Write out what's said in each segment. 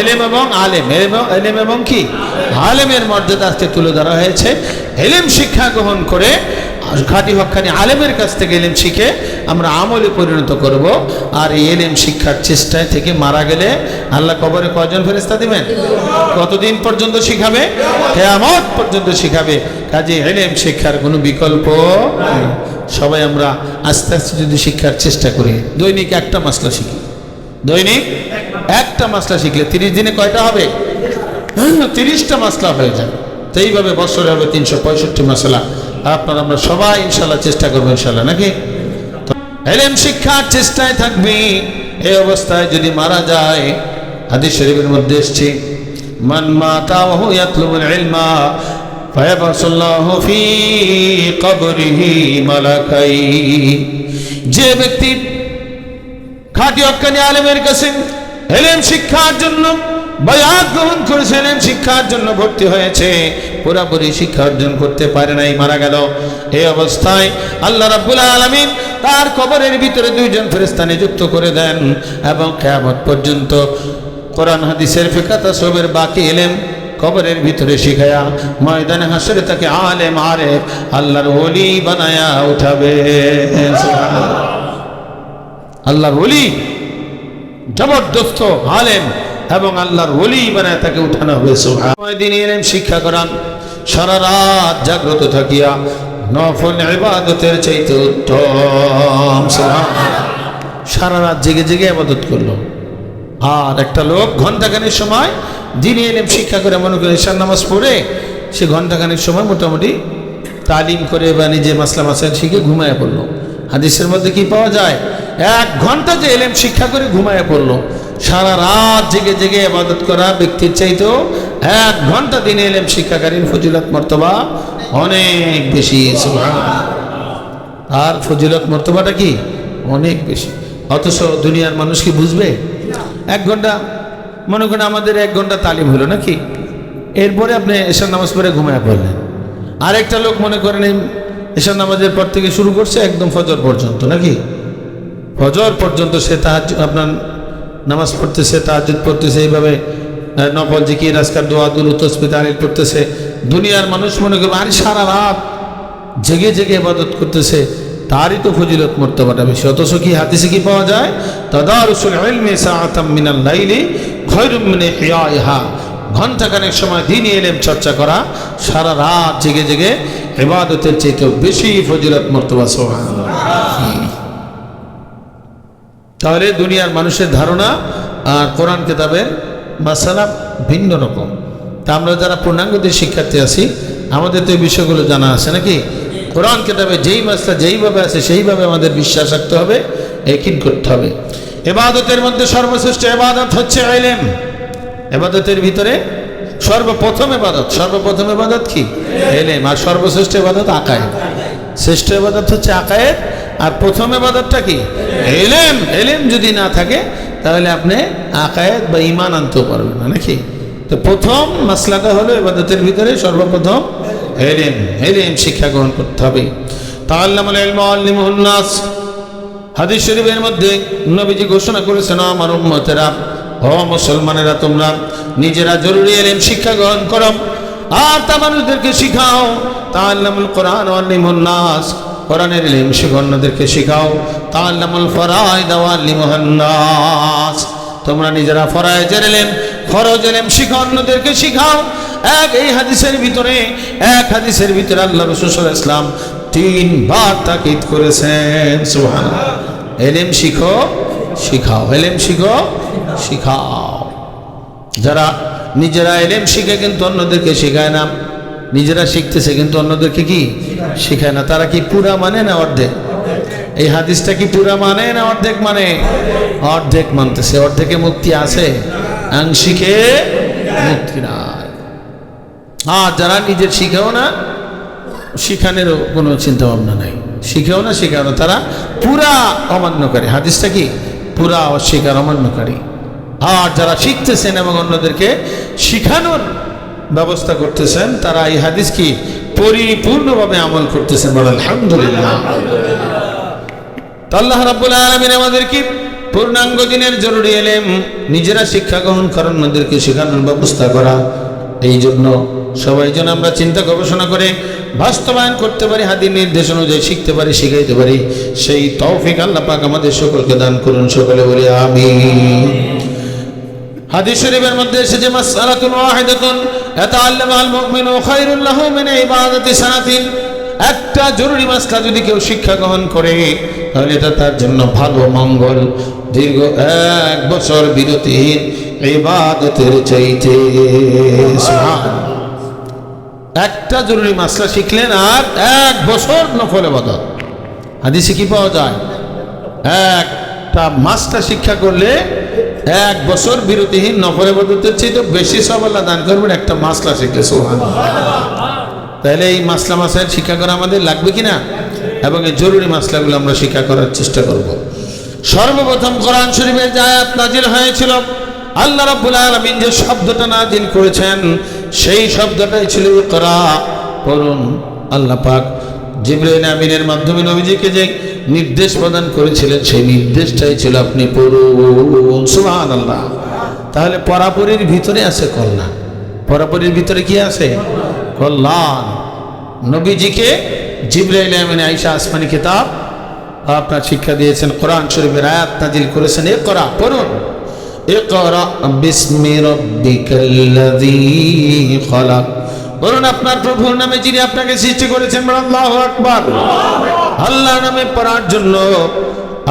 এলেম এবং আলেম। এবং এলেম এবং কি? আলেমের মর্যাদা আজকে তুলে ধরা হয়েছে। এলেম শিক্ষা গ্রহণ করে খাঁটি হকানি আলেমের কাছ থেকে এলেম শিখে আমরা আমলে পরিণত করব। আর এই এলেম শিক্ষার চেষ্টায় থেকে মারা গেলে আল্লাহ কবরে কজন ফেরেস্তা দিবেন? কতদিন পর্যন্ত শিখাবে? কেয়ামত পর্যন্ত শিখাবে। কাজে এলেম শিক্ষার কোনো বিকল্প। সবাই আমরা আস্তে আস্তে যদি শিক্ষার চেষ্টা করি, দৈনিক একটা মাসলা শিখি। দৈনিক একটা মাসলা শিখলে তিরিশ দিনে কয়টা হবে? তিরিশটা মাসলা হয়ে যায় তো এইভাবে বছরে হবে তিনশো পঁয়ষট্টি মশলা আপনার আমরা সবাই ইনশাল্লাহ চেষ্টা করব ইনশাল্লাহ নাকি? তো এলেম শিক্ষার চেষ্টায় থাকবি। এই অবস্থায় যদি মারা যায়, হাদিস শরীফের মধ্যে এসছে, মান মাতা ফি যে ব্যক্তি খাঁটি হক্কানি আলেমের কাছে এলেম শিক্ষার জন্য, বয়াত গ্রহণ করেছে এলেম শিক্ষার জন্য ভর্তি হয়েছে। পুরাপুরি শিক্ষা অর্জন করতে পারে নাই, মারা গেল। এই অবস্থায় আল্লাহ রাব্বুল আলামিন তার কবরের ভিতরে দুইজন ফেরেস্তা নিযুক্ত করে দেন এবং কেয়ামত পর্যন্ত কোরআন, হাদিসের ফিকাতা সবের বাকি এলেম কবরের ভিতরে শিখায়া ময়দানে হাসরে তাকে আলেম আরে আল্লাহর ওলি বানায়া উঠাবে। আল্লাহর ওলি, জবরদস্ত আলেম এবং আল্লাহর ওলি বানায় তাকে উঠানো হয়েছে দিন এলেম শিক্ষা করান। সারা রাত জাগ্রত থাকিয়া নফল ইবাদতের চাইতে উত্তম। সারা রাত জেগে জেগে আবাদত করল। আর একটা লোক ঘন্টাখানির সময় দিনই এলেম শিক্ষা করে মনে করে ঈশান নামাজ পড়ে, সে ঘন্টাখানির সময় মোটামুটি তালিম করে বা নিজে মাসলা মাসাইল শিখে ঘুমায় পড়ল। হাদিসের মধ্যে কি পাওয়া যায়? এক ঘণ্টা যে এলেম শিক্ষা করে ঘুমায় পড়ল, সারা রাত জেগে জেগে আবাদত করা ব্যক্তির চাইতেও এক ঘণ্টা দিনে এলেম শিক্ষাকারীর ফজিলত মর্তবা অনেক বেশি আর ফজিলত মর্তবাটা কি? অনেক বেশি। অথচ দুনিয়ার মানুষ কি বুঝবে? এক ঘণ্টা, মনে করেন আমাদের এক ঘণ্টা তালিম হলো নাকি? এরপরে আপনি এশার নামাজ পড়ে ঘুমায় পড়লেন। আরেকটা লোক মনে করেন এশার নামাজের পর থেকে শুরু করছে একদম ফজর পর্যন্ত, নাকি? ফজর পর্যন্ত সে তাহাজ আপনার নামাজ পড়তেছে তাহাজুদ পড়তেছে, এইভাবে নফল, জিকির, আজকার, দোয়া দুল আলিল পড়তেছে। দুনিয়ার মানুষ মনে করবে, আর সারা রাত জেগে জেগে ইবাদত করতেছে। তারই তো ফজিলত মর্তবাটা বেশি। অথচ কি হাদিসে কি পাওয়া যায়? তাদারুসুল ইলমি সাআতাম মিনাল লাইলি খায়রুম মিন সময় দিন এলেম চর্চা করা, সারা রাত জেগে জেগে ইবাদতের চাইতেও বেশি ফজিলত মর্তবা, সুবহানাল্লাহ। তাহলে দুনিয়ার মানুষের ধারণা আর কোরআন কেতাবের মাসালা ভিন্ন রকম। তা আমরা যারা পূর্ণাঙ্গদের শিক্ষার্থী আছি, আমাদের তো এই বিষয়গুলো জানা আছে নাকি? কোরআন কেতাবে যেই মাসলা যেইভাবে আছে, সেইভাবে আমাদের বিশ্বাস রাখতে হবে একিন করতে হবে। এবাদতের মধ্যে সর্বশ্রেষ্ঠ এবাদত হচ্ছে এলেম। এবাদতের ভিতরে সর্বপ্রথম এবাদত সর্বপ্রথম এবাদত কি? এলেম। আর সর্বশ্রেষ্ঠ এবাদত আকায় শ্রেষ্ঠ এবাদত হচ্ছে আকায়েত আর প্রথম এবাদতটা কি? এলেম। এলেম যদি না থাকে, তাহলে আপনি আকায়েত বা ইমান আনতেও পারবেন না, নাকি? তো প্রথম মাসলাটা হলো এবাদতের ভিতরে সর্বপ্রথম এলেম। এলেম শিক্ষা গ্রহণ করতে হবে। আল্লিমুহুন নাস। হাদিস শরীফের মধ্যে নবীজি ঘোষণা করেছেন, আমার উম্মতেরা, ও মুসলমানেরা, তোমরা নিজেরা জরুরি এলেম শিক্ষা গ্রহণ করো। আর তা মানুষদেরকে শিখাও। তাআল্লামুল কোরআন নাস। কোরআনের ইলম শিখো অন্যদেরকে শিখাও। তাআল্লামুল ফরাইদ ওয়াল্লিমুহান নাস। তোমরা নিজেরা ফরাইজের ইলম ফরজ ইলম শিখো অন্যদেরকে শিখাও। এক এই হাদিসের ভিতরে, এক হাদিসের ভিতরে আল্লাহ রাসূল ওয়াসাল্লাম তিনবার তাকিদ করেছেন। সুহান এলেম শিখো, শিখাও। এলেম শিখো, শিখাও। যারা নিজেরা এলেম শিখে কিন্তু অন্যদেরকে শেখায় না। নিজেরা শিখতেছে, কিন্তু অন্যদেরকে কি শেখায় না। তারা কি পুরা মানে না অর্ধেক? এই হাদিসটা কি পুরা মানে না অর্ধেক মানে? অর্ধেক মানতেছে। অর্ধেকে মুক্তি আছে, আংশিকে মুক্তি আর যারা নিজের শিখেও না, শিখানেরও কোনো চিন্তা ভাবনা নাই। শিখেও না শিখাও না। তারা পুরা অমান্যকারী। হাদিসটা কি? পুরা অস্বীকার, অমান্যকারী। আর যারা শিখতেছেন এবং অন্যদেরকে শিখানোর ব্যবস্থা করতেছেন, তারা এই হাদিস কি পরিপূর্ণভাবে আমল করতেছেন বলে আলহামদুলিল্লাহ। আল্লাহ রাব্বুল আলামিন আমাদেরকে পূর্ণাঙ্গ দিনের জরুরি এলেম, নিজেরা শিক্ষা গ্রহণ করার অন্যদেরকে শেখানোর ব্যবস্থা করা, এই জন্য সবাই যেন আমরা চিন্তা গবেষণা করে বাস্তবায়ন করতে পারি হাদির নির্দেশ অনুযায়ী শিখতে পারি, শিখাইতে পারি, সেই তৌফিক আল্লাহ পাক আমাদের সকলকে দান করুন সকলে বলি আমি হাদিস শরীফের মধ্যে এসেছে মাসআলাতুন ওয়াহিদাতুন একটা জরুরি মাসলা যদি কেউ শিক্ষা গ্রহণ করে, তাহলে এটা তার জন্য ভালো মঙ্গল। দীর্ঘ এক বছর বিরতিহীন ইবাদতের চাইতে। একটা জরুরি মাসলা শিখলেন আর এক বছর নফলে ইবাদত হাদিসে কি পাওয়া যায়? একটা মাসটা শিক্ষা করলে এক বছর বিরতিহীন নফল ইবাদতের চেয়ে তো বেশি সব আল্লাহ দান করবেন একটা মাসলা শিখলে সোহান তাহলে এই মাসলা মাসাইল শিক্ষা করা আমাদের লাগবে কি না এবং এই জরুরি মাসলাগুলো আমরা শিক্ষা করার চেষ্টা করব। সর্বপ্রথম কোরআন শরীফের যে আয়াত নাজিল হয়েছিল, আল্লাহ রাব্বুল আলামিন যে শব্দটা নাজিল করেছেন, সেই শব্দটাই ছিল ইকরা, পড়ুন আল্লাহ পাক। জিবরাইল আমিনের মাধ্যমে নবীজিকে যে নির্দেশ প্রদান করেছিলেন সেই নির্দেশটাই ছিল আপনি পড়ুন সুবহানাল্লাহ তাহলে পরাপরির ভিতরে আছে কল্যাণ পরাপরির ভিতরে কি আছে কল্যাণ নবীজিকে জিব্রাইল আমিন আইসা আসমানি কিতাব আপনার শিক্ষা দিয়েছেন কোরআন শরীফের আয়াত নাজিল করেছেন এ করা পড়ুন اقرأ باسم ربك الذي خلق বলুন আপনার প্রভুর নামে যিনি আপনাকে সৃষ্টি করেছেন আল্লাহু আকবার। আল্লাহর নামে পড়ার জন্য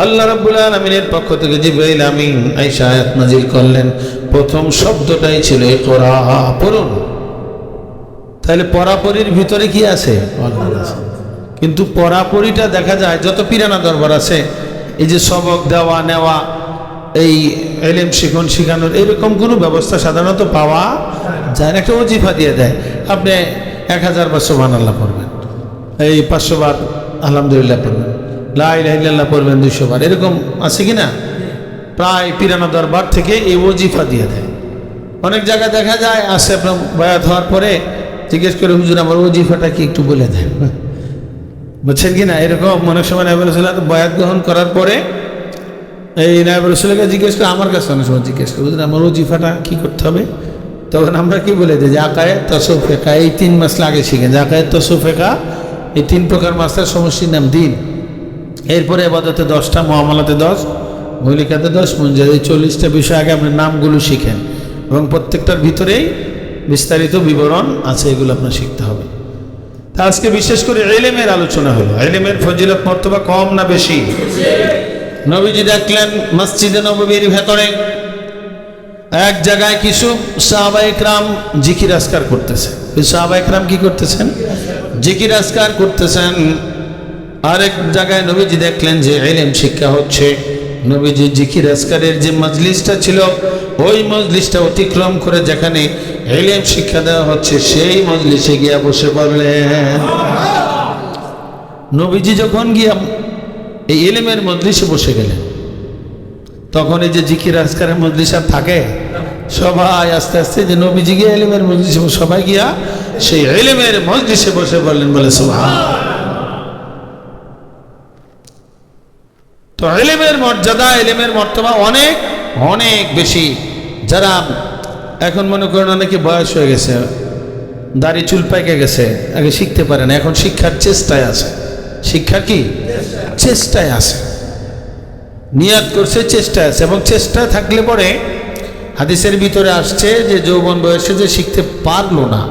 আল্লাহ রাব্বুল আলামিনের পক্ষ থেকে জিবরাইল আমিন আয়েশা আয়াত করলেন। প্রথম শব্দটাই ছিল পড়ুন। তাহলে পরাপরির ভিতরে কি আছে? কিন্তু পরাপরিটা দেখা যায় যত পিরানা দরবার আছে এই যে সবক দেওয়া নেওয়া এই এলেম শিখন শিখানোর এরকম কোনো ব্যবস্থা সাধারণত পাওয়া যায় একটা ওজিফা দিয়ে দেয়, আপনি এক হাজার পাঁচশো মান আল্লাহ পড়বেন। এই পাঁচশো বার আলহামদুলিল্লাহ পড়বেন। লাইল্লাহ পড়বেন দুইশো বার। এরকম আছে কি না প্রায় পিরানা দরবার থেকে এই ওজিফা দিয়ে দেয়। অনেক জায়গায় দেখা যায় আসে আপনার বয়াত হওয়ার পরে জিজ্ঞেস করে, হুজুর, আমার অজিফাটা কি একটু বলে দেন? বুঝছেন কি না এরকম অনেক সময় নাইবুল রসুল্লাহ বয়াত গ্রহণ করার পরে এই নাইবুল রসুল্লাহকে জিজ্ঞেস করে, আমার কাছে? অনেক সময় জিজ্ঞেস করে, হুজুর, আমার ওজিফাটা কি করতে হবে? তখন আমরা কি বলে দিই যে আকায়ে তসফেকা, এই তিন মাস লাগে শিখে। যে আকায়ে তসফেকা, এই তিন প্রকার মাসের সমষ্টির নাম দিন। এরপরে এবাদতে দশটা, মহামালাতে দশ, মৌলিকাতে দশ মঞ্জার এই চল্লিশটা বিষয় আগে আপনার নামগুলো শিখেন। এবং প্রত্যেকটার ভিতরেই বিস্তারিত বিবরণ আছে, এগুলো আপনার শিখতে হবে। তা আজকে বিশেষ করে এলেমের আলোচনা হলো। এলেমের ফজিলত মর্তবা কম না বেশি? নবীজি দেখলেন মসজিদে নবীর ভেতরে এক জায়গায় কিছু সাহাবাইকরাম জিকির আসকার করতেছে। সাহাবাইকরাম কি করতেছেন? জিকির আসকার করতেছেন। আরেক জায়গায় নবীজি দেখলেন যে এলেম শিক্ষা হচ্ছে। নবীজি জিকির আসকারের যে মজলিসটা ছিল, ওই মজলিসটা অতিক্রম করে যেখানে এলেম শিক্ষা দেওয়া হচ্ছে, সেই মজলিসে গিয়া বসে পড়লেন। নবীজি যখন গিয়া এই এলেমের মজলিসে বসে গেলেন, তখন এই যে জিকির আজকারের মজলিস আর থাকে? সবাই আস্তে আস্তে যে নবীজি গিয়া এলেমের মজলিসে সবাই গিয়া সেই এলেমের মজলিসে বসে পড়লেন বলে সুবহান। তো এলেমের মর্যাদা, এলেমের মর্তবা অনেক অনেক বেশি। যারা এখন মনে করেন অনেকে বয়স হয়ে গেছে, দাড়ি চুল পাইকে গেছে, আগে শিখতে পারে না, এখন শিক্ষার চেষ্টায় আছে। শিক্ষা কি? চেষ্টায় আছে। নিয়াত করছে, চেষ্টায় আছে, এবং চেষ্টা থাকলে পরে হাদিসের ভিতরে আসছে যে যৌবন বয়সে যে শিখতে পারল না,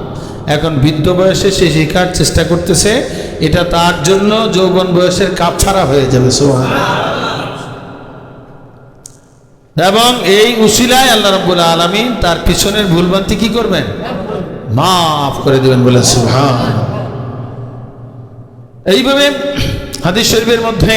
এখন বৃদ্ধ বয়সে সে শেখার চেষ্টা করতেছে, এটা তার জন্য যৌবন বয়সের কাপ ছাড়া হয়ে যাবে সোহান এবং এই উশিলায় আল্লাহ রব্বুল আলমী তার পিছনের ভুলভ্রান্তি কি করবেন? মাফ করে দেবেন বলে সুহান এইভাবে হাদিস শরীফের মধ্যে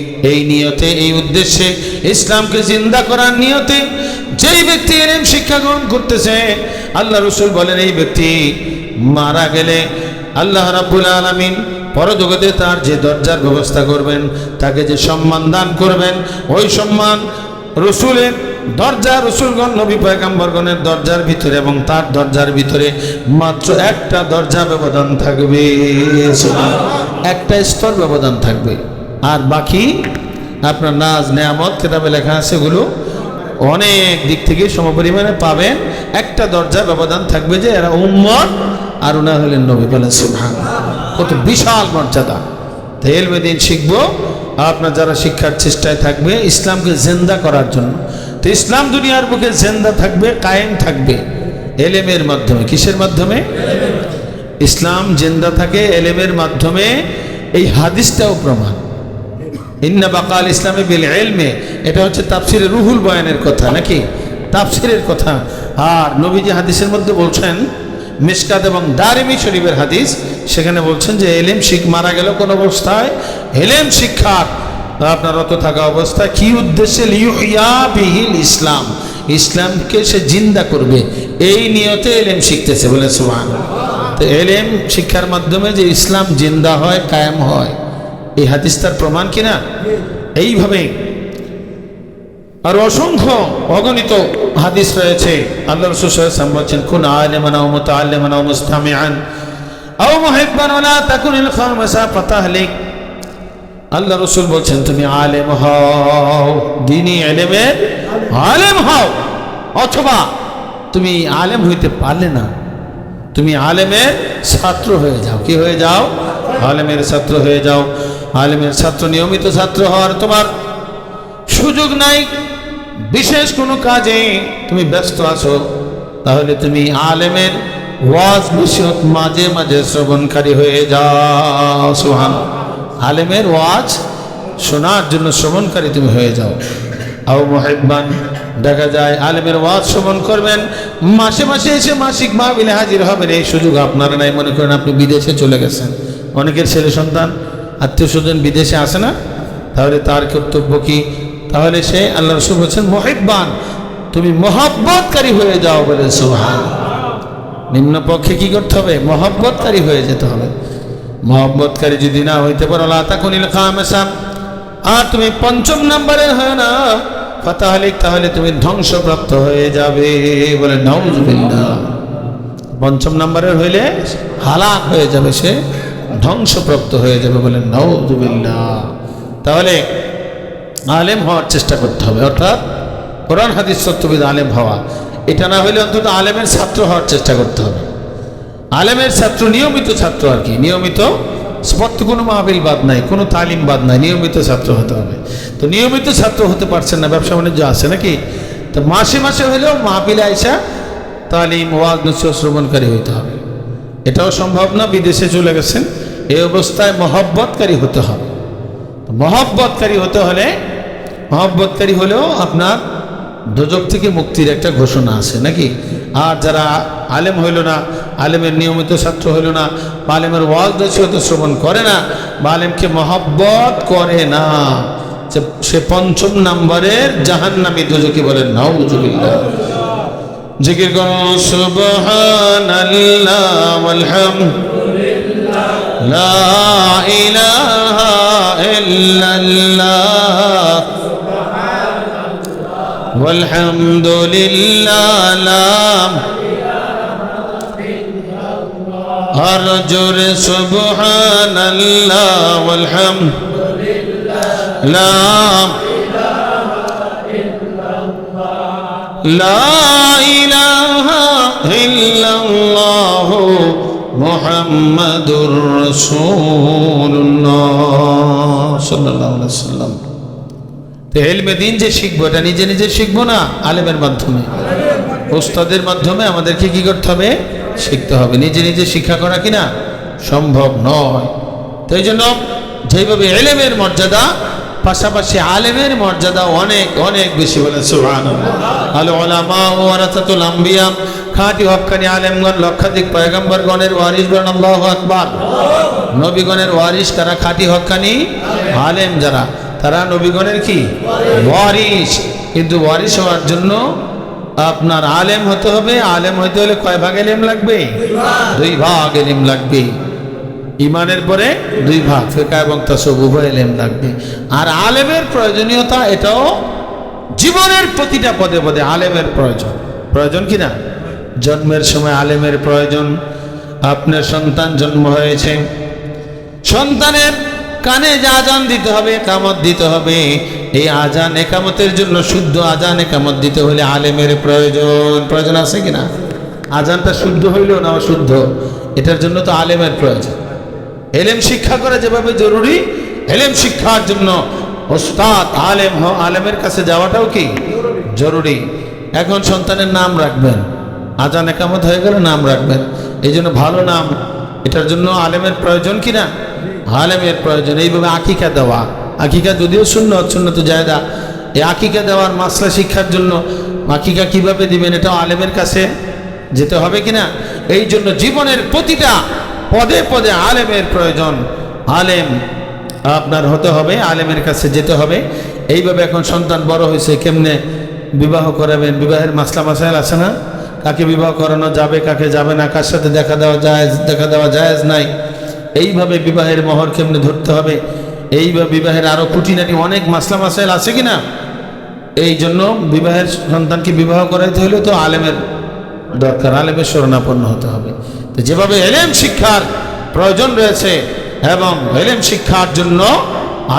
এই নিয়তে, এই উদ্দেশ্যে ইসলামকে জিন্দা করার নিয়তে যেই ব্যক্তি এলেম শিক্ষা গ্রহণ করতেছে, আল্লাহ রসুল বলেন, এই ব্যক্তি মারা গেলে আল্লাহ রাব্বুল আলামিন পরজগতে তার যে দরজার ব্যবস্থা করবেন, তাকে যে সম্মান দান করবেন, ওই সম্মান রসুলের দরজা, রসুলগণ, নবী পয়গাম্বরগণের দরজার ভিতরে এবং তার দরজার ভিতরে মাত্র একটা দরজা ব্যবধান থাকবে। একটা স্তর ব্যবধান থাকবে। আর বাকি আপনার নাজ, নেয়ামত, কেতাবে লেখা আছে এগুলো অনেক দিক থেকে সমপরিমাণে পাবেন। একটা দরজার ব্যবধান থাকবে যে এরা উম্মত আর ওনা হলেন নবী সুবহান কত বিশাল মর্যাদা। তো এলমে দিন শিখব। আপনার যারা শিক্ষার চেষ্টায় থাকবে, ইসলামকে জেন্দা করার জন্য। তো ইসলাম দুনিয়ার বুকে জেন্দা থাকবে, কায়েম থাকবে। এলেমের মাধ্যমে, কিসের মাধ্যমে? ইসলাম জেন্দা থাকে এলেমের মাধ্যমে। এই হাদিসটাও প্রমাণ। ইন্না বাকাল ইসলামে বিল এলমে এটা হচ্ছে তাফসিরের রুহুল বয়ানের কথা, নাকি? তাফসিরের কথা। আর নবীজি হাদিসের মধ্যে বলছেন, মিসকাত এবং দারিমি শরীফের হাদিস, সেখানে বলছেন যে, এলেম শিখ মারা গেল কোন অবস্থায়? এলেম শিক্ষার, আপনার অত থাকা অবস্থায় কি উদ্দেশ্যে? বিহিল ইসলাম। ইসলামকে সে জিন্দা করবে। এই নিয়তে এলেম শিখতেছে, বলে সুহান তো এলেম শিক্ষার মাধ্যমে যে ইসলাম জিন্দা হয়, কায়েম হয় এই হাদিস তার প্রমাণ কিনা? এইভাবে আর অসংখ্য অগণিত হাদিস রয়েছে। আল্লাহ রসুল সাল্লাল্লাহু বলছেন, কোন আলেমান ও মুস্তামিআন আও মুহিব্বান ওয়ালা তাকুনিল খামসা ফাতাহলিক। আল্লাহ রসুল বলছেন, তুমি আলেম হও, দিনী এলেমের আলেম হও, অথবা তুমি আলেম হইতে পারলে না। তুমি আলেমের ছাত্র হয়ে যাও। কি হয়ে যাও? আলেমের ছাত্র হয়ে যাও। আলেমের ছাত্র, নিয়মিত ছাত্র হওয়ার তোমার সুযোগ নাই। বিশেষ কোনো কাজে তুমি ব্যস্ত আছো, তাহলে তুমি আলেমের ওয়াজ বিষয়ক মাঝে মাঝে শ্রবণকারী হয়ে যাও সুহান আলেমের ওয়াজ শোনার জন্য শ্রবণকারী তুমি হয়ে যাও। আও মোহেব্বান, দেখা যায় আলেমের ওয়াজ শ্রবণ করবেন, মাসে মাসে এসে মাসিক মাহবিলে হাজির হবেন, এই সুযোগ আপনারা নাই। মনে করেন আপনি বিদেশে চলে গেছেন। অনেকের ছেলে সন্তান আত্মীয় স্বজন বিদেশে আসে না, তাহলে তার কর্তব্য কি? তাহলে সে আল্লাহ রসুল বলছেন, মহিব্বান, তুমি মহব্বতকারী হয়ে যাও বলে সুহান নিম্ন পক্ষে কি করতে হবে? মহব্বতকারী হয়ে যেতে হবে। মহব্বতকারী যদি না হইতে পারো লাতাকুনিল আর তুমি পঞ্চম নাম্বারের হয় না, ফাতাহলিক, তাহলে তুমি ধ্বংসপ্রাপ্ত হয়ে যাবে বলে, নাউজুবিল্লাহ। পঞ্চম নাম্বারের হইলে হালাক হয়ে যাবে সে। ধ্বংসপ্রাপ্ত হয়ে যাবে বলে নাউজুবিল্লাহ। তাহলে আলেম হওয়ার চেষ্টা করতে হবে, অর্থাৎ কোরআন, হাদিস, সত্যবিদ আলেম হওয়া। এটা না হলে অন্তত আলেমের ছাত্র হওয়ার চেষ্টা করতে হবে। আলেমের ছাত্র, নিয়মিত ছাত্র আর কি, নিয়মিত স্পষ্ট কোনো মাহবিল বাদ নাই, কোনো তালিম বাদ নাই, নিয়মিত ছাত্র হতে হবে। তো নিয়মিত ছাত্র হতে পারছেন না, ব্যবসা বাণিজ্য আছে নাকি? তো মাসে মাসে হলেও মাহবিলে আইসা তালিম, ওয়াজ, নসিহত শ্রবণকারী হইতে হবে। এটাও সম্ভব না, বিদেশে চলে গেছেন এই অবস্থায় মহব্বতকারী হতে হবে। মহব্বতকারী হতে হলে, মহব্বতকারী হলেও আপনার দোজক থেকে মুক্তির একটা ঘোষণা আছে নাকি? আর যারা আলেম হইল না, আলেমের নিয়মিত ছাত্র হইল না, বা আলেমের ওয়াজ শ্রবণ করে না, বা আলেমকে মহব্বত করে না সে পঞ্চম নাম্বারের জাহান্নামী দোজকি বলেন নাউজুবিল্লাহ। জিকির করো, সুবহানাল্লাহ আলহামদুলিল্লাহ لا إله إلا الله. والحمد لله لا أرجو سبحان الله والحمد لا لا إله إلا الله. মোহাম্মদুর রসুল্লাহ সাল্লাম। তো হেলমে দিন যে শিখব, এটা নিজে নিজে শিখব না? আলেমের মাধ্যমে। ওস্তাদের মাধ্যমে আমাদেরকে কি করতে হবে? শিখতে হবে। নিজে নিজে শিক্ষা করা কিনা সম্ভব নয়। তো এই জন্য যেভাবে এলেমের মর্যাদা, পাশাপাশি আলেমের মর্যাদা অনেক অনেক বেশি বলে সুবহানাল্লাহ। আল ওলামা ওয়ারাসাতুল আম্বিয়া খাঁটি হক্কানি আলেমগণ, লক্ষাধিক পয়গম্বরগণের ওয়ারিস গণ আল্লাহ আকবার। নবীগণের ওয়ারিস কারা খাঁটি হক্কানি? আলেম যারা। তারা নবীগণের কি? ওয়ারিস কিন্তু ওয়ারিস হওয়ার জন্য আপনার আলেম হতে হবে। আলেম হইতে হলে কয় ভাগ এলেম লাগবে? দুই ভাগ এলেম লাগবে। ইমানের পরে দুই ভাগ, ফেকা এবং তাসব উভয় এলেম লাগবে। আর আলেমের প্রয়োজনীয়তা এটাও জীবনের প্রতিটা পদে পদে আলেমের প্রয়োজন। প্রয়োজন কি না? জন্মের সময় আলেমের প্রয়োজন। আপনার সন্তান জন্ম হয়েছে। সন্তানের কানে যে আজান দিতে হবে কামত দিতে হবে। এই আজান একামতের জন্য শুদ্ধ আজান একামত দিতে হলে আলেমের প্রয়োজন। প্রয়োজন আছে কিনা আজানটা শুদ্ধ হইলেও না শুদ্ধ এটার জন্য তো আলেমের প্রয়োজন। এলেম শিক্ষা করা যেভাবে জরুরি, এলেম শিক্ষার জন্য ওস্তাদ, আলেম আলেমের কাছে যাওয়াটাও কি? জরুরি। এখন সন্তানের নাম রাখবেন। আজান একামত হয়ে গেলে নাম রাখবেন। এই জন্য ভালো নাম। এটার জন্য আলেমের প্রয়োজন কি না? আলেমের প্রয়োজন। এইভাবে আকিকা দেওয়া। আকিকা যদিও শূন্য শূন্য তো জায়গা এই আকিকা দেওয়ার মাসলা শিক্ষার জন্য আকিকা কীভাবে দিবেন এটা আলেমের কাছে যেতে হবে কিনা এই জন্য জীবনের প্রতিটা পদে পদে আলেমের প্রয়োজন। আলেম আপনার হতে হবে, আলেমের কাছে যেতে হবে। এইভাবে এখন সন্তান বড় হয়েছে, কেমনে বিবাহ করাবেন? বিবাহের মাসলা মাসাইল আছে না? কাকে বিবাহ করানো যাবে, কাকে যাবে না, কার সাথে দেখা দেওয়া যায়, দেখা দেওয়া জায়েজ নাই, এইভাবে বিবাহের মহর কেমনে ধরতে হবে? এইভাবে বিবাহের আরও খুঁটিনাটি অনেক মাসলা মাসাইল আছে কি না এই জন্য বিবাহের সন্তানকে বিবাহ করাইতে হলে তো আলেমের দরকার, আলেমের শরণাপন্ন হতে হবে। তো যেভাবে এলেম শিক্ষার প্রয়োজন রয়েছে এবং এলেম শিক্ষার জন্য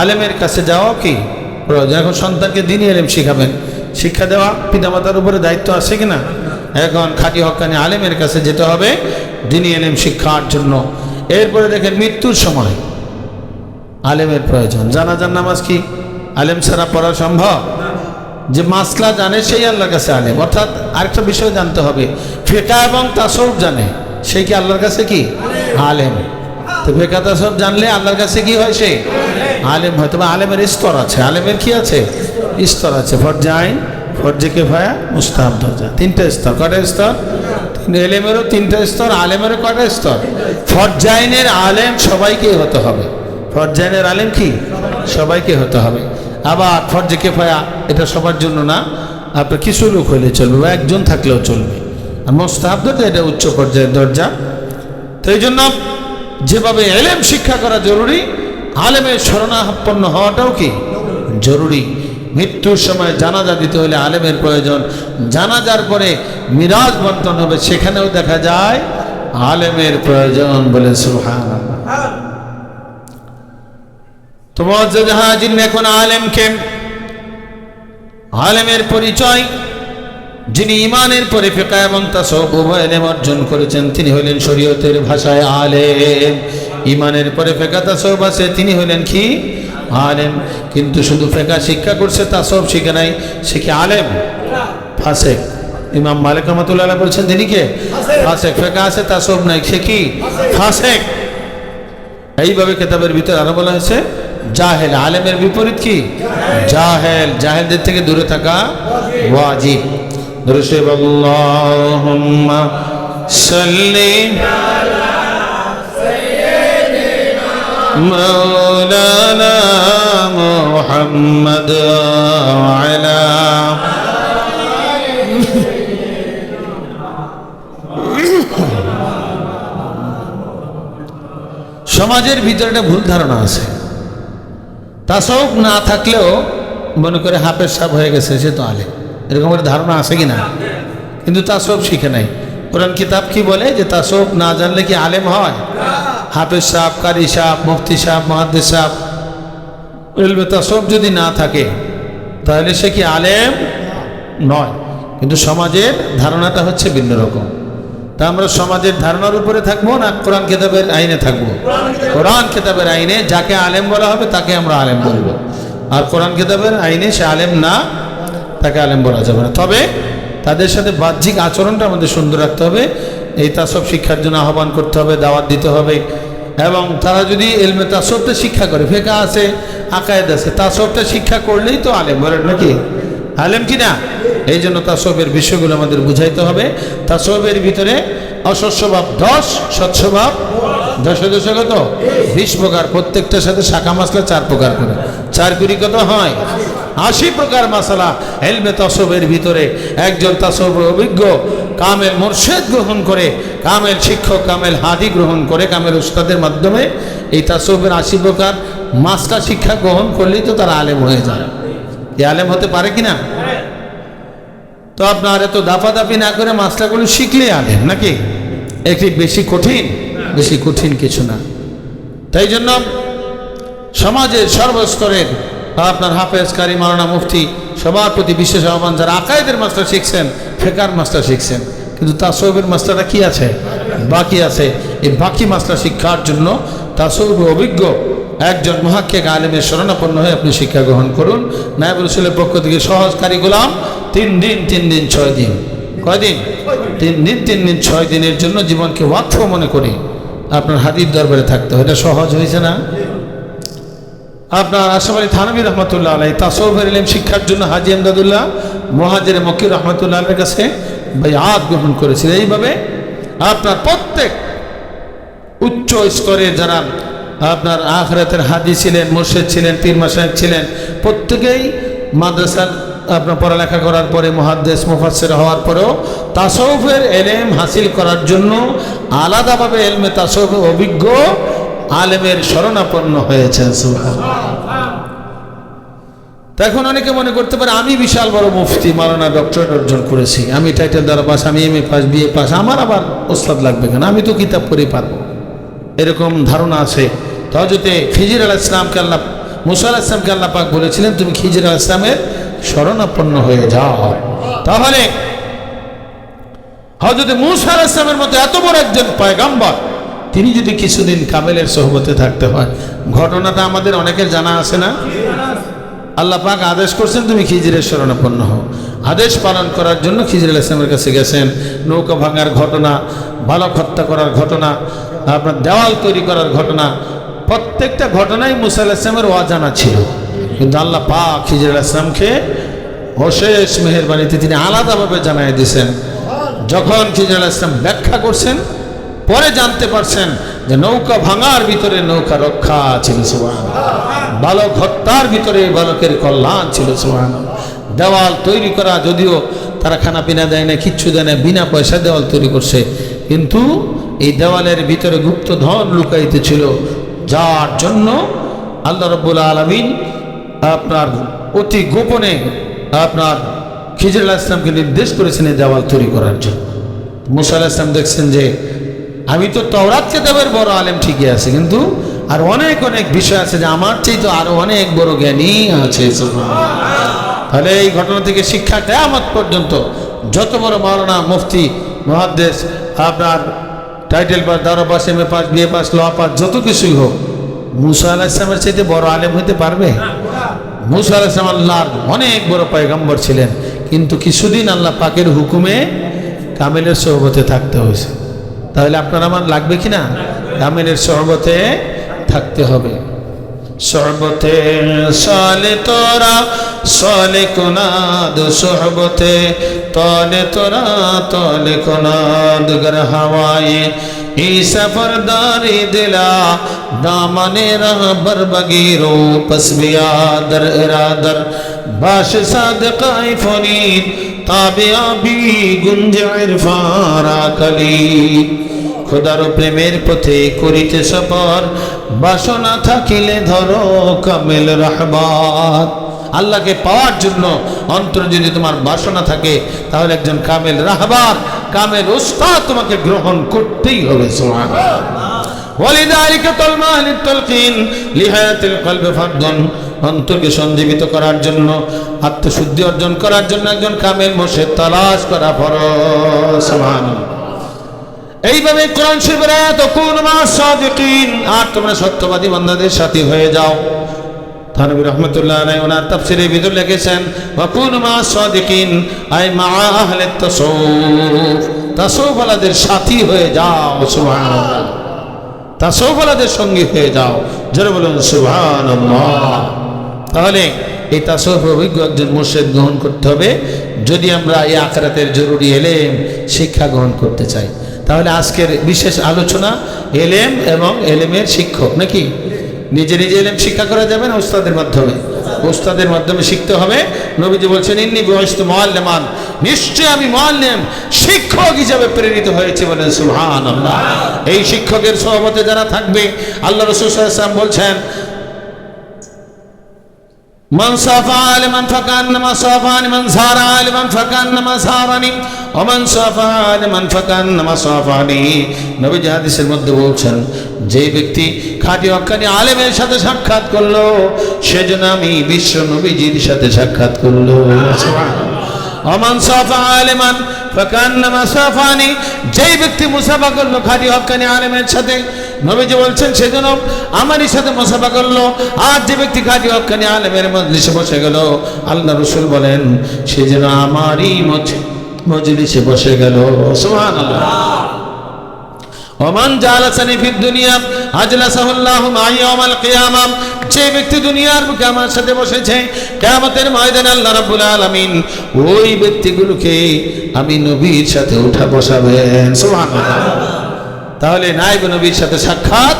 আলেমের কাছে যাওয়া কি প্রয়োজন? এখন সন্তানকে দিনই এলেম শিখাবেন। শিক্ষা দেওয়া পিতামাতার উপরে দায়িত্ব আছে কি না এখন খাঁটি হকানি আলেমের কাছে যেতে হবে দিনই এলেম শিক্ষার জন্য। এরপরে দেখেন মৃত্যুর সময়। আলেমের প্রয়োজন। জানাজার নামাজ কি? আলেম ছাড়া পড়া সম্ভব? যে মাসলা জানে সেই আল্লাহর কাছে আলেম। অর্থাৎ আরেকটা বিষয় জানতে হবে, ফেকা এবং তাসব জানে, সেই কি আল্লাহর কাছে কি? আলেম। তো ফেকা তাসব জানলে আল্লাহর কাছে কি হয় সে? আলেম হয়। তবে আলেমের স্তর আছে। আলেমের কি আছে? স্তর আছে। ফরজে আইন ফরজে কেফায়া মুস্তাহাব দরজা। তিনটা স্তর। কটা স্তর? এলেমেরও তিনটা স্তর, আলেমেরও কটা স্তর? ফরজাইনের আলেম সবাইকে হতে হবে। ফরজাইনের আলেম কি? সবাইকে হতে হবে। আবার ফরজে কেফায়া এটা সবার জন্য না, আপনার কিছু লোক হইলে চলবে বা একজন থাকলেও চলবে। আর মোস্তাহাব দরজা, এটা উচ্চ পর্যায়ের দরজা। তো এই জন্য যেভাবে এলেম শিক্ষা করা জরুরি, আলেমের শরণাপন্ন হওয়াটাও কি? জরুরি। মৃত্যুর সময় জানাজা দিতে হলে আলেমের প্রয়োজন। জানাজার পরে মিরাজ বন্টন হবে, সেখানেও দেখা যায় আলেমের প্রয়োজন বলে সুহান তোমার জাহাজিন এখন আলেমকে আলেমের পরিচয়, যিনি ইমানের পরে ফেকা এবং তাসব উভয় এলেম অর্জন করেছেন, তিনি হলেন শরীয়তের ভাষায় আলেম। ইমানের পরে ফেকা তাসব আছে, তিনি হলেন কি? আলেম কিন্তু শুধু ফেকা শিক্ষা করছে তা সব শিখে নাই। সে কি আলেম? ফাঁসে ইমাম মালিক রহমতুল্লাহ বলছেন তিনি কে? ফাসেক। ফেকা আছে তা সব নাই। সে কি? ফাসেক। এইভাবে কেতাবের ভিতরে আরও বলা হয়েছে জাহেল। আলেমের বিপরীত কি? জাহেল। জাহেলদের থেকে দূরে থাকা ওয়াজিব। দরুসেব আল্লাহুম্মা محمد وعلى সমাজের ভিতরে একটা ভুল ধারণা আছে তাসব না থাকলেও মনে করে হাফের সাপ হয়ে গেছে সে তো আলে এরকম একটা ধারণা আছে কি না কিন্তু তাসব শিখে নাই কোরআন কিতাব কি বলে যে তাসব না জানলে কি আলেম হয় হাফেজ সাপ কারি সাপ মুফতি সাপ মহাদ্দেশ সাপ বলবে তাসব যদি না থাকে, তাহলে সে কি আলেম? নয়। কিন্তু সমাজের ধারণাটা হচ্ছে ভিন্ন রকম। তা আমরা সমাজের ধারণার উপরে থাকব না কোরআন কেতাবের আইনে থাকব? কোরআন কেতাবের আইনে যাকে আলেম বলা হবে, তাকে আমরা আলেম বলব। আর কোরআন কেতাবের আইনে সে আলেম না, তাকে আলেম বলা যাবে না। তবে তাদের সাথে বাহ্যিক আচরণটা আমাদের সুন্দর রাখতে হবে। এই তাসব শিক্ষার জন্য আহ্বান করতে হবে, দাওয়াত দিতে হবে। এবং তারা যদি এলমে তাসবটা শিক্ষা করে, ফেকা আছে, আকায়েদ আছে তাসবটা শিক্ষা করলেই তো আলেম, বলেন নাকি? আলেম কি না? এই জন্য তাসবের বিষয়গুলো আমাদের বুঝাইতে হবে। তাসবের ভিতরে অসৎস্বভাব দশ স্বচ্ছভাব দশে দশে কত? বিশ প্রকার, প্রত্যেকটার সাথে শাখা মশলা চার প্রকার করে। চার কুড়ি কত হয়? আশি প্রকার মশলা হেলমে তসবের ভিতরে একজন তসব অভিজ্ঞ কামেল মোর্শেদ গ্রহণ করে কামেল শিক্ষক কামেল হাদি গ্রহণ করে কামেল উস্তাদের মাধ্যমে এই তাসবের আশি প্রকার মাস্টার শিক্ষা গ্রহণ করলেই তো তারা আলেম হয়ে যায়। এ আলেম হতে পারে কিনা তো আপনার এত দাফাদাফি না করে মাস্টারগুলো শিখলে আলেম নাকি? একটি বেশি কঠিন বেশি কঠিন কিছু না। তাই জন্য সমাজের সর্বস্তরের আপনার হাফেজ কারি মারানা মুফতি সবার প্রতি বিশেষ আহ্বান, যারা আকাইদের মাস্টার শিখছেন, ফেকার মাস্টার শিখছেন। কিন্তু তাসবের মাস্টারটা কি আছে? বাকি আছে। এই বাকি মাস্টার শিক্ষার জন্য তাসব অভিজ্ঞ একজন মহাক্কেক আলেমের শরণাপন্ন হয়ে আপনি শিক্ষা গ্রহণ করুন। নায়ব রসুলের পক্ষ থেকে সহজ কারিগুলাম তিন দিন তিন দিন, ছয় দিন। কয়দিন তিন দিন তিন দিন, ছয় দিনের জন্য জীবনকে ওয়াক্ফ মনে করি। আপনার হাতির দরবারে থাকতে হয় এটা সহজ হয়েছে না? আপনার আশরাফ আলী রহমতুল্লাহ আলাই তাসৌফের ইলেম শিক্ষার জন্য হাজি আমদাদুল্লাহ মহাজের মকির রহমতুল্লাহ আলের কাছে আদ গ্রহণ করেছিল। এইভাবে আপনার প্রত্যেক উচ্চ স্তরে যারা আপনার আখরাতের হাজি ছিলেন, মুর্শেদ ছিলেন, পীর মাসাহেব ছিলেন, প্রত্যেকেই মাদ্রাসার আপনার পড়ালেখা করার পরে মহাদ্দেশ মুফাসের হওয়ার পরেও তাসৌফের এলেম হাসিল করার জন্য আলাদাভাবে এলমে তাসৌফে অভিজ্ঞ আলেমের শরণাপন্ন হয়েছেন। এখন অনেকে মনে করতে পারে, আমি বিশাল বড় মুফতি, মারানা ডক্টরেট অর্জন করেছি। আমি টাইটেল দ্বারা পাস আমি M A pass B A pass আমার আবার ওস্তাদ লাগবে কেন? আমি তো কিতাব পড়ে পারব। এরকম ধারণা আছে। হজরতে খিজির আল ইসলামকে আল্লাহ, মুসা আল ইসলামকে আল্লাহ পাক বলেছিলেন, তুমি খিজির আল ইসলামের শরণাপন্ন হয়ে যাও। তাহলে হজরতে মুসা আল ইসলামের মতো এত বড় একজন পয়গাম্বর তিনি যদি কিছুদিন কামেলের সহবতে থাকতে হয়, ঘটনাটা আমাদের অনেকের জানা আছে না? আল্লাহ পাক আদেশ করছেন তুমি খিজিরের শরণাপন্ন হও। আদেশ পালন করার জন্য খিজির ইসলামের কাছে গেছেন। নৌকা ভাঙার ঘটনা, বালক হত্যা করার ঘটনা, আপনার দেওয়াল তৈরি করার ঘটনা, প্রত্যেকটা ঘটনাই মুসা ইসলামের অজানা ছিল। কিন্তু আল্লাহ পাক খিজির ইসলামকে অশেষ মেহেরবানিতে তিনি আলাদাভাবে জানাই দিয়েছেন। যখন খিজির ইসলাম ব্যাখ্যা করছেন পরে জানতে পারছেন যে নৌকা ভাঙার ভিতরে নৌকা রক্ষা ছিল সুবহান বালক হত্যার ভিতরে বালকের কল্যাণ ছিল সুবহান দেওয়াল তৈরি করা, যদিও তারা খানা পিনা দেয় না, কিচ্ছু দেয় না, বিনা পয়সা দেওয়াল তৈরি করছে। কিন্তু এই দেওয়ালের ভিতরে গুপ্ত ধন লুকাইতে ছিল। যার জন্য আল্লাহ রব্বুল আলমিন আপনার অতি গোপনে আপনার খিজর আলাহ ইসলামকে নির্দেশ করেছেন এই দেওয়াল তৈরি করার জন্য। মুসা ইসলাম দেখছেন যে আমি তো তওরাত কেতাবের বড় আলেম ঠিকই আছে, কিন্তু আর অনেক অনেক বিষয় আছে যে আমার চেয়ে তো আরও অনেক বড় জ্ঞানী আছে তাহলে এই ঘটনা থেকে শিক্ষা কেয়ামত পর্যন্ত যত বড় মাওলানা মুফতি মহাদ্দেশ আপনার title pass Dar pass, M A pass B A pass, law pass, যত কিছুই হোক, মুসা আলাহ ইসলামের চাইতে বড় আলেম হতে পারবে? মুসা আলাহ ইসলাম আল্লাহর অনেক বড় পয়গম্বর ছিলেন, কিন্তু কিছুদিন আল্লাহ পাকের হুকুমে কামেলের সহবতে থাকতে হয়েছে। তাহলে আপনার আমার লাগবে কি না? আমিনের সহবতে থাকতে হবে। সহবতে সলে তোরা, সলে কোনাদ সহবতে, তলে তোরা, তলে কোনাদ গর হাওয়ায়। ای سفر داری دلا دامن را بر بگیرو پس بیا در ارادر باش صادقائی তাবে আবি গুঞ্জায়ের ফারা কালি খোদার প্রেমের পথে করিতে সফর, বাসনা থাকিলে ধরো কামেল রহমত আল্লাহকে পাওয়ার জন্য অন্তর যদি তোমার বাসনা থাকে, তাহলে একজন কামেল রাহবার কামেল উস্তা তোমাকে গ্রহণ করতেই হবে সোহান ولذلك طلمان لحياة القلب অন্তরকে সঞ্জীবিত করার জন্য, আত্মশুদ্ধি অর্জন করার জন্য একজন কামেল মোশে তালাশ করা সুবহানাল্লাহ। এইভাবে কোরআন সাদিকিন। আর তোমরা সত্যবাদী বান্দাদের সাথে হয়ে যাও। থানবী রহমতুল্লাহ আলাই ওনার তাফসিরে ভিতর লিখেছেন ওয়াকুন মা সাদিকিন আই মা আহলে তাসাউফ তাসাউফওয়ালাদের সাথী হয়ে যাও, সুবহানাল্লাহ। তাসৌফলাদের সঙ্গী হয়ে যাও। যারা বলুন সুভান তাহলে এই তাসৌফ অভিজ্ঞ একজন মুর্শেদ গ্রহণ করতে হবে। যদি আমরা এই আখরাতের জরুরি এলেম, শিক্ষা গ্রহণ করতে চাই। তাহলে আজকের বিশেষ আলোচনা এলেম এবং এলেমের শিক্ষক, নাকি? নিজে নিজে এলেম শিক্ষা করা যাবে না উস্তাদের মাধ্যমে? উস্তাদের মাধ্যমে শিখতে হবে। নবীজি বলছেন, ইন্নি বয়স্ত মোয়াল্লেমান নিশ্চয় আমি মোয়াল্লেম শিক্ষক হিসাবে প্রেরিত হয়েছে বলেন সুহান এই শিক্ষকের সহবতে যারা থাকবে, আল্লাহ রসুল বলছেন من صافى عالما فكأنما صافاني من زار عالما فكأنما زارني ومن صافى عالما فكأنما صافاني নবী হাদিসের মধ্যে বলছেন যে ব্যক্তি খাঁটি হক্কানি আলেমের সাথে সাক্ষাৎ করলো সেজন্য আমি বিশ্ব নবীজির সাথে সাক্ষাৎ করলো অমান সাফা আলেমান ফাকান্নামা সাফানি যেই ব্যক্তি মুসাফা করলো খাঁটি হক্কানি আলেমের সাথে নবীজি বলছেন, সেজন্য আমারই সাথে মুসাফা করল। আর যে ব্যক্তি খাঁটি হক্কানি আলেমের মজলিসে বসে গেল, আল্লাহ রসুল বলেন, সে যেন আমারই মজ- মজলিসে বসে গেল। সুবহানাল্লাহ। ওমান জালাসানি ফিদ দুনিয়া, আজলাসাহুল্লাহু মাই ইয়াউমাল কিয়ামাম যে ব্যক্তি দুনিয়ার বুকে আমার সাথে বসেছে, কিয়ামতের ময়দানে আল্লাহ রাব্বুল আলামিন ওই ব্যক্তিগুলোকে আমি নবীর সাথে উঠা বসাবেন। সুবহানাল্লাহ। তাহলে নাইব নবীর সাথে সাক্ষাৎ।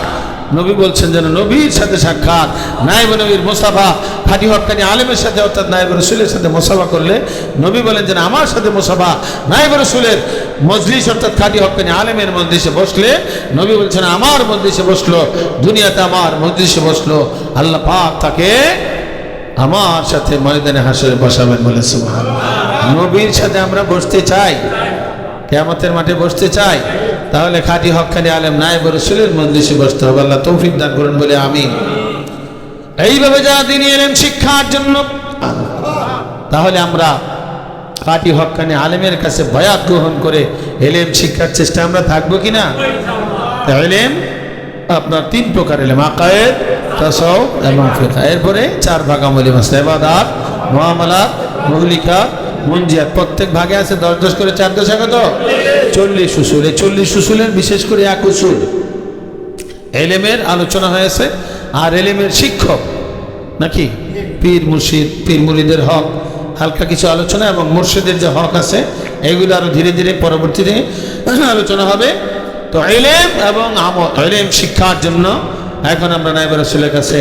নবী বলছেন যেন নবীর সাথে সাক্ষাৎ। নাইব নবীর মোসাফা খাটি হকানি আলেমের সাথে অর্থাৎ নাইব রসুলের সাথে মোসাফা করলে নবী বলেন যেন আমার সাথে মোসাফা। নাইব রসুলের মজলিস অর্থাৎ খাটি হকানি আলেমের মজলিসে বসলে নবী বলছেন আমার মজলিসে বসল, দুনিয়াতে আমার মজলিসে বসল। আল্লাহ পাক তাকে আমার সাথে ময়দানে হাসরে বসাবেন বলে সুবহানাল্লাহ। নবীর সাথে আমরা বসতে চাই, কেয়ামতের মাঠে বসতে চাই। তাহলে খাঁটি হকানি আলেম নায়েব রসুলের মজলিসে বসতে হবে। আল্লাহ তৌফিক দান করুন বলে আমি এইভাবে যা তিনি এলেন শিক্ষার জন্য, তাহলে আমরা খাঁটি হকানি আলেমের কাছে বয়াত গ্রহণ করে এলেম শিক্ষার চেষ্টা আমরা থাকব কি না? এলেম আপনার তিন প্রকার এলেম, আকায়েদ, তাসাউ এবং ফিকা। এরপরে চার ভাগ আমলি মাসলা ইবাদাত, মুআমালাত মৌলিকা মঞ্জিয়াত প্রত্যেক ভাগে আছে দশ দশ করে চার দশ কত চল্লিশ উসুল, এই চল্লিশ উসুলের বিশেষ করে এক উসুল। এলেমের আলোচনা হয়েছে, আর এলেমের শিক্ষক নাকি? পীর মুর্শিদ, পীর মুরিদের হক, হালকা কিছু আলোচনা এবং মুর্শিদের যে হক আছে, এগুলো আরও ধীরে ধীরে পরবর্তীতে আলোচনা হবে। তো এলেম এবং এলেম শিক্ষার জন্য এখন আমরা নাইব রসুলের কাছে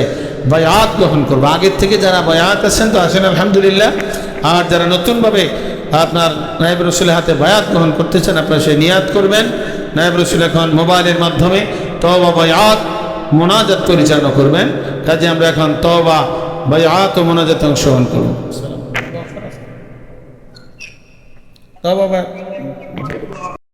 বয়াত গ্রহণ করব। আগের থেকে যারা বয়াত আছেন তো আছেন আলহামদুলিল্লাহ। আর যারা নতুনভাবে আপনার নায়েব রসুলের হাতে বায়াত গ্রহণ করতেছেন, আপনারা সে নিয়াত করবেন। নায়েব রসুল এখন মোবাইলের মাধ্যমে তবা বায়াত, মোনাজাত পরিচালনা করবেন। কাজে আমরা এখন তবা বায়াত ও মোনাজাত অংশগ্রহণ করব। তবা